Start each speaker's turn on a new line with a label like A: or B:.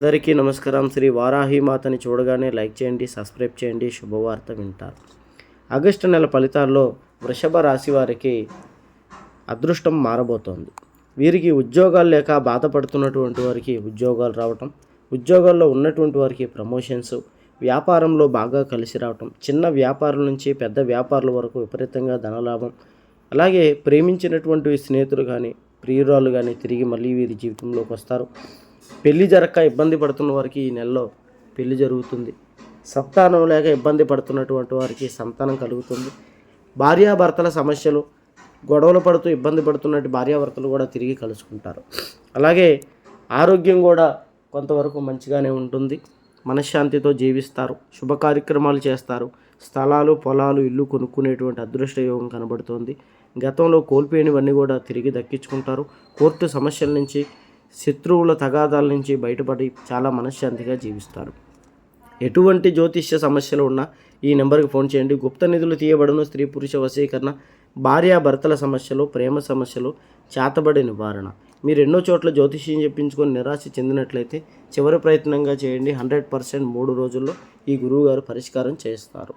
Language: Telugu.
A: అందరికీ నమస్కారం. శ్రీ వారాహి మాతని చూడగానే లైక్ చేయండి సబ్స్క్రైబ్ చేయండి. శుభవార్త వింటారు. ఆగస్టు నెల ఫలితాల్లో వృషభ రాశి వారికి అదృష్టం మారబోతోంది. వీరికి ఉద్యోగాలు లేక బాధపడుతున్నటువంటి వారికి ఉద్యోగాలు రావటం ఉద్యోగాల్లో ఉన్నటువంటి వారికి ప్రమోషన్స్ వ్యాపారంలో బాగా కలిసి రావటం చిన్న వ్యాపారుల నుంచి పెద్ద వ్యాపారుల వరకు విపరీతంగా ధనలాభం అలాగే ప్రేమించినటువంటి స్నేహితులు కానీ ప్రియురాలు కానీ తిరిగి మళ్ళీ వీరి జీవితంలోకి వస్తారు. పెళ్ళి జరక్క ఇబ్బంది పడుతున్న వారికి ఈ నెలలో పెళ్ళి జరుగుతుంది. సంతానం లేక ఇబ్బంది పడుతున్నటువంటి వారికి సంతానం కలుగుతుంది. భార్యాభర్తల సమస్యలు గొడవలు పడుతూ ఇబ్బంది పడుతున్నట్టు భార్యాభర్తలు కూడా తిరిగి కలుసుకుంటారు. అలాగే ఆరోగ్యం కూడా కొంతవరకు మంచిగానే ఉంటుంది. మనశ్శాంతితో జీవిస్తారు. శుభ కార్యక్రమాలు చేస్తారు. స్థలాలు పొలాలు ఇల్లు కొనుక్కునేటువంటి అదృష్ట యోగం కనబడుతోంది. గతంలో కోల్పోయినవన్నీ కూడా తిరిగి దక్కించుకుంటారు. కోర్టు సమస్యల నుంచి శత్రువుల తగాదాల నుంచి బయటపడి చాలా మనశ్శాంతిగా జీవిస్తారు. ఎటువంటి జ్యోతిష్య సమస్యలు ఉన్నా ఈ నెంబర్కి ఫోన్ చేయండి. గుప్త నిధులు తీయబడను. స్త్రీ పురుష వశీకరణ భార్యాభర్తల సమస్యలు ప్రేమ సమస్యలు చేతబడి నివారణ. మీరు ఎన్నో చోట్ల జ్యోతిష్యం చెప్పించుకొని నిరాశ చెందినట్లయితే చివరి ప్రయత్నంగా చేయండి. హండ్రెడ్ పర్సెంట్ మూడు రోజుల్లో ఈ గురువుగారు పరిష్కారం చేస్తారు.